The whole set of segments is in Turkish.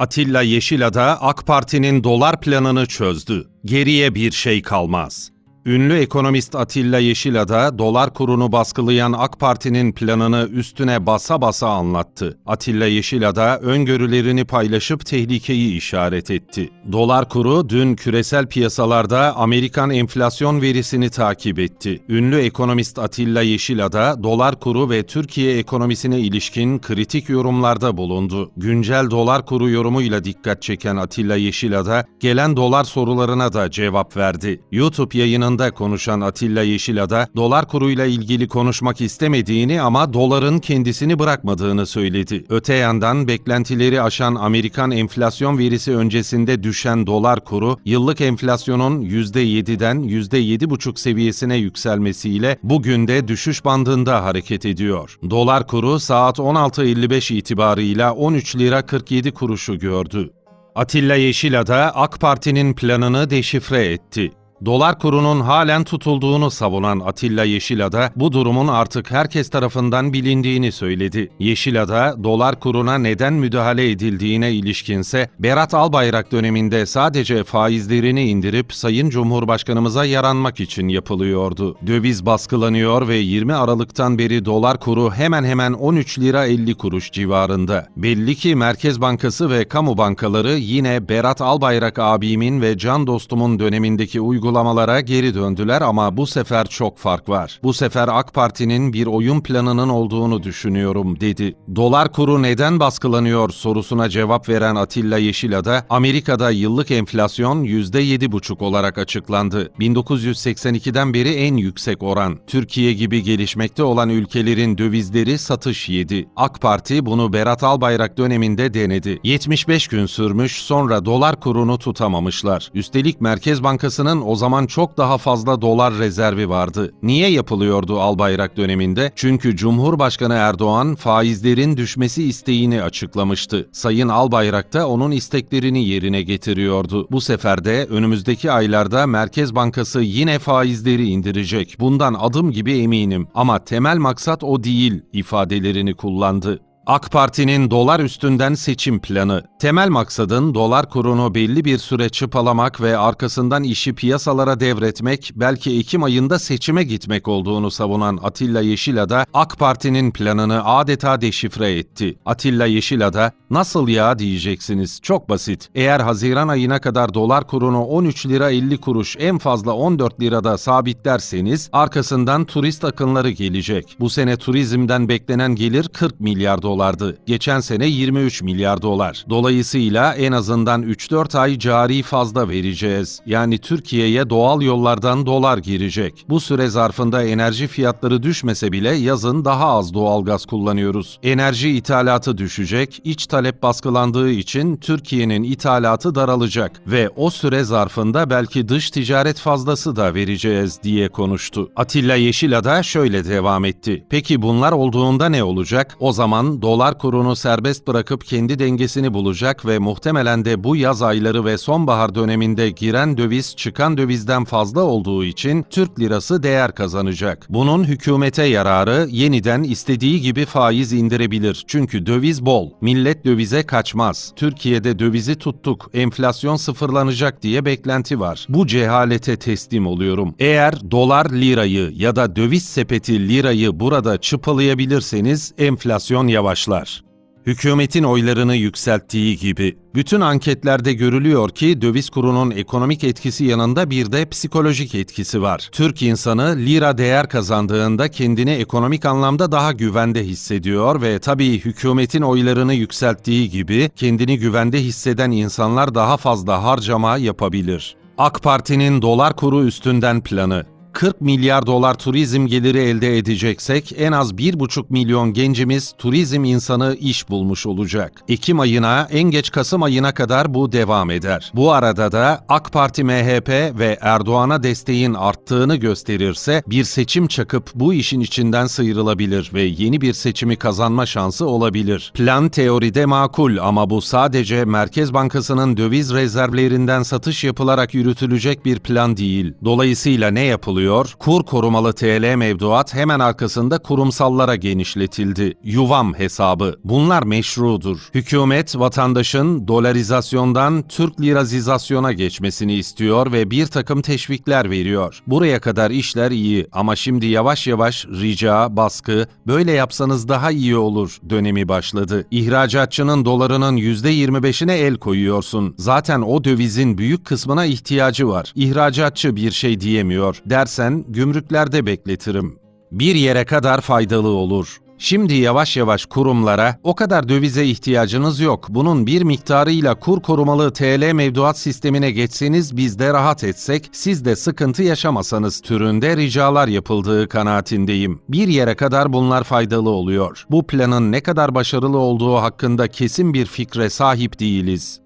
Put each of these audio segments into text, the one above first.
Atilla Yeşilada AK Parti'nin dolar planını çözdü. Geriye bir şey kalmaz. Ünlü ekonomist Atilla Yeşilada dolar kurunu baskılayan AK Parti'nin planını üstüne basa basa anlattı. Atilla Yeşilada öngörülerini paylaşıp tehlikeyi işaret etti. Dolar kuru dün küresel piyasalarda Amerikan enflasyon verisini takip etti. Ünlü ekonomist Atilla Yeşilada dolar kuru ve Türkiye ekonomisine ilişkin kritik yorumlarda bulundu. Güncel dolar kuru yorumuyla dikkat çeken Atilla Yeşilada gelen dolar sorularına da cevap verdi. YouTube yayınında konuşan Atilla Yeşilada dolar kuruyla ilgili konuşmak istemediğini ama doların kendisini bırakmadığını söyledi. Öte yandan beklentileri aşan Amerikan enflasyon verisi öncesinde düşen dolar kuru yıllık enflasyonun %7'den %7,5 seviyesine yükselmesiyle bugün de düşüş bandında hareket ediyor. Dolar kuru saat 16.55 itibarıyla 13 lira 47 kuruşu gördü. Atilla Yeşilada AK Parti'nin planını deşifre etti. Dolar kurunun halen tutulduğunu savunan Atilla Yeşilada bu durumun artık herkes tarafından bilindiğini söyledi. Yeşilada dolar kuruna neden müdahale edildiğine ilişkinse Berat Albayrak döneminde sadece faizlerini indirip Sayın Cumhurbaşkanımıza yaranmak için yapılıyordu. Döviz baskılanıyor ve 20 Aralık'tan beri dolar kuru hemen hemen 13 lira 50 kuruş civarında. Belli ki Merkez Bankası ve kamu bankaları yine Berat Albayrak abimin ve can dostumun dönemindeki uygulamaları uygulamalara geri döndüler ama bu sefer çok fark var. Bu sefer AK Parti'nin bir oyun planının olduğunu düşünüyorum dedi. Dolar kuru neden baskılanıyor sorusuna cevap veren Atilla Yeşilada, Amerika'da yıllık enflasyon %7,5 olarak açıklandı. 1982'den beri en yüksek oran. Türkiye gibi gelişmekte olan ülkelerin dövizleri satış yedi. AK Parti bunu Berat Albayrak döneminde denedi. 75 gün sürmüş sonra dolar kurunu tutamamışlar. Üstelik Merkez Bankası'nın o zaman çok daha fazla dolar rezervi vardı. Niye yapılıyordu Albayrak döneminde? Çünkü Cumhurbaşkanı Erdoğan faizlerin düşmesi isteğini açıklamıştı. Sayın Albayrak da onun isteklerini yerine getiriyordu. Bu sefer de önümüzdeki aylarda Merkez Bankası yine faizleri indirecek. Bundan adım gibi eminim. Ama temel maksat o değil ifadelerini kullandı. AK Parti'nin dolar üstünden seçim planı. Temel maksadın dolar kurunu belli bir süre çıpalamak ve arkasından işi piyasalara devretmek, belki Ekim ayında seçime gitmek olduğunu savunan Atilla Yeşilada, AK Parti'nin planını adeta deşifre etti. Atilla Yeşilada, nasıl ya diyeceksiniz, çok basit. Eğer Haziran ayına kadar dolar kurunu 13 lira 50 kuruş en fazla 14 lirada sabitlerseniz, arkasından turist akınları gelecek. Bu sene turizmden beklenen gelir 40 milyar dolar dolardı. Geçen sene 23 milyar dolar. Dolayısıyla en azından 3-4 ay cari fazla vereceğiz. Yani Türkiye'ye doğal yollardan dolar girecek. Bu süre zarfında enerji fiyatları düşmese bile yazın daha az doğalgaz kullanıyoruz. Enerji ithalatı düşecek, iç talep baskılandığı için Türkiye'nin ithalatı daralacak ve o süre zarfında belki dış ticaret fazlası da vereceğiz diye konuştu. Atilla Yeşila da şöyle devam etti. Peki bunlar olduğunda ne olacak? O zaman dolar kurunu serbest bırakıp kendi dengesini bulacak ve muhtemelen de bu yaz ayları ve sonbahar döneminde giren döviz çıkan dövizden fazla olduğu için Türk lirası değer kazanacak. Bunun hükümete yararı yeniden istediği gibi faiz indirebilir. Çünkü döviz bol. Millet dövize kaçmaz. Türkiye'de dövizi tuttuk. Enflasyon sıfırlanacak diye beklenti var. Bu cehalete teslim oluyorum. Eğer dolar lirayı ya da döviz sepeti lirayı burada çıpalayabilirseniz enflasyon yavaşlar. Hükümetin oylarını yükselttiği gibi bütün anketlerde görülüyor ki döviz kurunun ekonomik etkisi yanında bir de psikolojik etkisi var. Türk insanı lira değer kazandığında kendini ekonomik anlamda daha güvende hissediyor ve tabii hükümetin oylarını yükselttiği gibi kendini güvende hisseden insanlar daha fazla harcama yapabilir. AK Parti'nin dolar kuru üstünden planı 40 milyar dolar turizm geliri elde edeceksek en az 1,5 milyon gencimiz turizm insanı iş bulmuş olacak. Ekim ayına en geç Kasım ayına kadar bu devam eder. Bu arada da AK Parti MHP ve Erdoğan'a desteğin arttığını gösterirse bir seçim çakıp bu işin içinden sıyrılabilir ve yeni bir seçimi kazanma şansı olabilir. Plan teoride makul ama bu sadece Merkez Bankası'nın döviz rezervlerinden satış yapılarak yürütülecek bir plan değil. Dolayısıyla ne yapılıyor? Baskılıyor, kur korumalı TL mevduat hemen arkasında kurumsallara genişletildi. Yuvam hesabı. Bunlar meşrudur. Hükümet vatandaşın dolarizasyondan Türk lirazizasyona geçmesini istiyor ve bir takım teşvikler veriyor. Buraya kadar işler iyi ama şimdi yavaş yavaş rica, baskı, böyle yapsanız daha iyi olur dönemi başladı. İhracatçının dolarının %25'ine el koyuyorsun. Zaten o dövizin büyük kısmına ihtiyacı var. İhracatçı bir şey diyemiyor. Dersen gümrüklerde bekletirim. Bir yere kadar faydalı olur. Şimdi yavaş yavaş kurumlara o kadar dövize ihtiyacınız yok. Bunun bir miktarıyla kur korumalı TL mevduat sistemine geçseniz biz de rahat etsek, siz de sıkıntı yaşamasanız türünde ricalar yapıldığı kanaatindeyim. Bir yere kadar bunlar faydalı oluyor. Bu planın ne kadar başarılı olduğu hakkında kesin bir fikre sahip değiliz.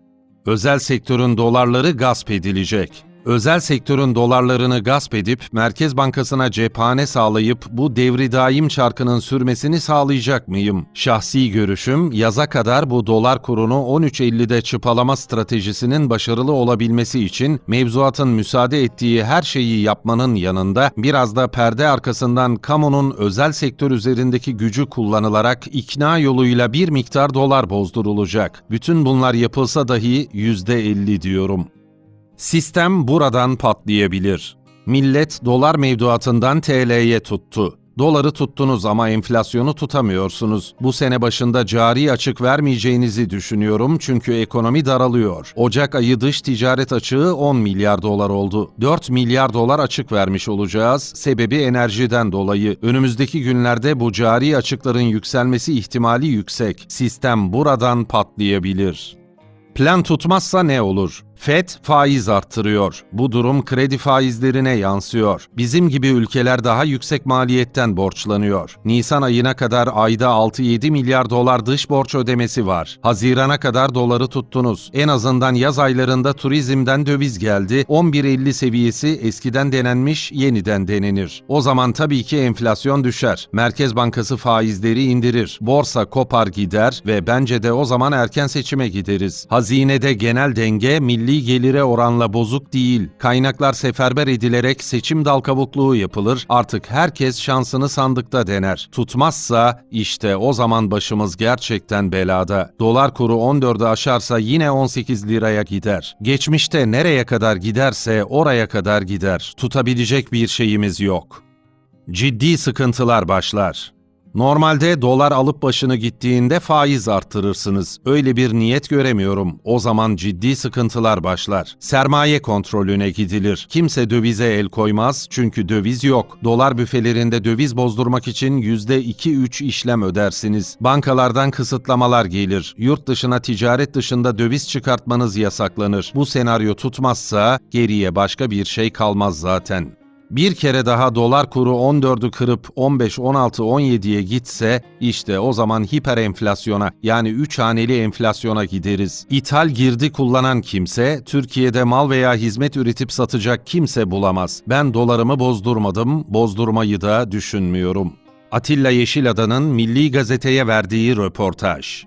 Özel sektörün dolarları gasp edilecek. Özel sektörün dolarlarını gasp edip Merkez Bankası'na cephane sağlayıp bu devri daim çarkının sürmesini sağlayacak mıyım? Şahsi görüşüm yaza kadar bu dolar kurunu 13.50'de çıpalama stratejisinin başarılı olabilmesi için mevzuatın müsaade ettiği her şeyi yapmanın yanında biraz da perde arkasından kamunun özel sektör üzerindeki gücü kullanılarak ikna yoluyla bir miktar dolar bozdurulacak. Bütün bunlar yapılsa dahi %50 diyorum. Sistem buradan patlayabilir. Millet dolar mevduatından TL'ye tuttu. Doları tuttunuz ama enflasyonu tutamıyorsunuz. Bu sene başında cari açık vermeyeceğinizi düşünüyorum çünkü ekonomi daralıyor. Ocak ayı dış ticaret açığı 10 milyar dolar oldu. 4 milyar dolar açık vermiş olacağız. Sebebi enerjiden dolayı. Önümüzdeki günlerde bu cari açıkların yükselmesi ihtimali yüksek. Sistem buradan patlayabilir. Plan tutmazsa ne olur? FED faiz arttırıyor. Bu durum kredi faizlerine yansıyor. Bizim gibi ülkeler daha yüksek maliyetten borçlanıyor. Nisan ayına kadar ayda 6-7 milyar dolar dış borç ödemesi var. Hazirana kadar doları tuttunuz. En azından yaz aylarında turizmden döviz geldi. 11.50 seviyesi eskiden denenmiş, yeniden denenir. O zaman tabii ki enflasyon düşer. Merkez Bankası faizleri indirir. Borsa kopar gider ve bence de o zaman erken seçime gideriz. Hazinede genel denge milli gelire oranla bozuk değil. Kaynaklar seferber edilerek seçim dal kabukluğu yapılır. Artık herkes şansını sandıkta dener. Tutmazsa işte o zaman başımız gerçekten belada. Dolar kuru 14'ü aşarsa yine 18 liraya gider. Geçmişte nereye kadar giderse oraya kadar gider. Tutabilecek bir şeyimiz yok. Ciddi sıkıntılar başlar. Normalde dolar alıp başını gittiğinde faiz arttırırsınız. Öyle bir niyet göremiyorum. O zaman ciddi sıkıntılar başlar. Sermaye kontrolüne gidilir. Kimse dövize el koymaz çünkü döviz yok. Dolar büfelerinde döviz bozdurmak için %2-3 işlem ödersiniz. Bankalardan kısıtlamalar gelir. Yurt dışına ticaret dışında döviz çıkartmanız yasaklanır. Bu senaryo tutmazsa geriye başka bir şey kalmaz zaten. Bir kere daha dolar kuru 14'ü kırıp 15, 16, 17'ye gitse işte o zaman hiper enflasyona yani 3 haneli enflasyona gideriz. İthal girdi kullanan kimse Türkiye'de mal veya hizmet üretip satacak kimse bulamaz. Ben dolarımı bozdurmadım, bozdurmayı da düşünmüyorum. Atilla Yeşilada'nın Milli Gazete'ye verdiği röportaj.